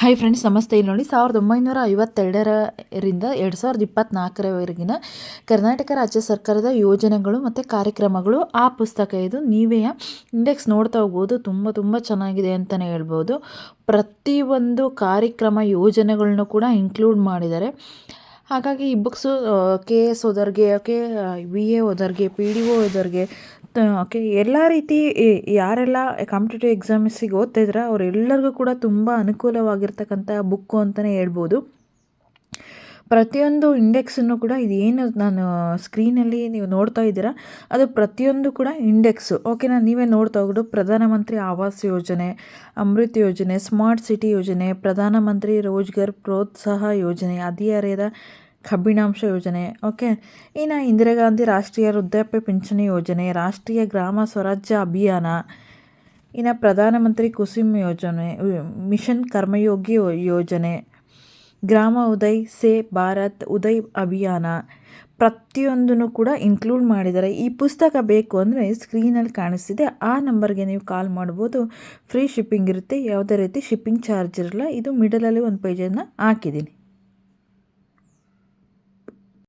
Hi friends ನಮಸ್ತೆ. ಇಲ್ಲಿ ನೋಡಿ ಸಾವಿರದ ಒಂಬೈನೂರ ಐವತ್ತೆರಡರಿಂದ ಎರಡು ಸಾವಿರದ ಇಪ್ಪತ್ತ್ನಾಲ್ಕರವರೆಗಿನ ಕರ್ನಾಟಕ ರಾಜ್ಯ ಸರ್ಕಾರದ ಯೋಜನೆಗಳು ಮತ್ತು ಕಾರ್ಯಕ್ರಮಗಳು. ಆ ಪುಸ್ತಕ ಇದು. ನೀವೇ ಇಂಡೆಕ್ಸ್ ನೋಡ್ತಾ ಹೋಗ್ಬೋದು. ತುಂಬ ತುಂಬ ಚೆನ್ನಾಗಿದೆ ಅಂತಲೇ ಹೇಳ್ಬೋದು. ಪ್ರತಿಯೊಂದು ಕಾರ್ಯಕ್ರಮ ಯೋಜನೆಗಳನ್ನೂ ಕೂಡ ಇನ್ಕ್ಲೂಡ್ ಮಾಡಿದ್ದಾರೆ. ಹಾಗಾಗಿ ಈ ಬುಕ್ಸು ಕೆ ಎಸ್ ಓದೋರಿಗೆ, ಕೆ ವಿ ಎ ಓದೋರಿಗೆ, ಪಿ ಡಿ ಒ ಓದೋರಿಗೆ ಓಕೆ ಎಲ್ಲ ರೀತಿ ಯಾರೆಲ್ಲ ಕಾಂಪಿಟೇಟಿವ್ ಎಕ್ಸಾಮ್ಸಿಗೆ ಓದ್ತಾ ಇದ್ರೆ ಅವರೆಲ್ಲರಿಗೂ ಕೂಡ ತುಂಬ ಅನುಕೂಲವಾಗಿರ್ತಕ್ಕಂಥ ಬುಕ್ಕು ಅಂತಲೇ ಹೇಳ್ಬೋದು. ಪ್ರತಿಯೊಂದು ಇಂಡೆಕ್ಸನ್ನು ಕೂಡ ಇದೇನು ನಾನು ಸ್ಕ್ರೀನಲ್ಲಿ ನೀವು ನೋಡ್ತಾ ಇದ್ದೀರಾ, ಅದು ಪ್ರತಿಯೊಂದು ಕೂಡ ಇಂಡೆಕ್ಸು ಓಕೆನಾ ನೀವೇ ನೋಡ್ತಾ ಹೋಗ್ಬಿಟ್ಟು ಪ್ರಧಾನಮಂತ್ರಿ ಆವಾಸ್ ಯೋಜನೆ, ಅಮೃತ್ ಯೋಜನೆ ಸ್ಮಾರ್ಟ್ ಸಿಟಿ ಯೋಜನೆ, ಪ್ರಧಾನಮಂತ್ರಿ ರೋಜ್ಗಾರ್ ಪ್ರೋತ್ಸಾಹ ಯೋಜನೆ ಹದಿಹರೆಯದ ಕಬ್ಬಿಣಾಂಶ ಯೋಜನೆ, ಓಕೆ? ಇನ್ನು ಇಂದಿರಾ ಗಾಂಧಿ ರಾಷ್ಟ್ರೀಯ ವೃದ್ಧಾಪ್ಯ ಪಿಂಚಣಿ ಯೋಜನೆ, ರಾಷ್ಟ್ರೀಯ ಗ್ರಾಮ ಸ್ವರಾಜ್ಯ ಅಭಿಯಾನ, ಇನ್ನು ಪ್ರಧಾನಮಂತ್ರಿ ಕುಸುಮ್ ಯೋಜನೆ, ಮಿಷನ್ ಕರ್ಮಯೋಗಿ ಯೋಜನೆ, ಗ್ರಾಮ ಉದಯ್ ಸೇ ಭಾರತ್ ಉದಯ್ ಅಭಿಯಾನ, ಪ್ರತಿಯೊಂದನ್ನು ಕೂಡ ಇನ್ಕ್ಲೂಡ್ ಮಾಡಿದ್ದಾರೆ. ಈ ಪುಸ್ತಕ ಬೇಕು ಅಂದರೆ ಸ್ಕ್ರೀನಲ್ಲಿ ಕಾಣಿಸ್ತಿದೆ. ಆ ನಂಬರ್ಗೆ ನೀವು ಕಾಲ್ ಮಾಡ್ಬೋದು. ಫ್ರೀ ಶಿಪ್ಪಿಂಗ್ ಇರುತ್ತೆ. ಯಾವುದೇ ರೀತಿ ಶಿಪ್ಪಿಂಗ್ ಚಾರ್ಜ್ ಇರಲ್ಲ. ಇದು ಮಿಡಲಲ್ಲಿ ಒಂದು ಪೇಜನ್ನು ಹಾಕಿದ್ದೀನಿ.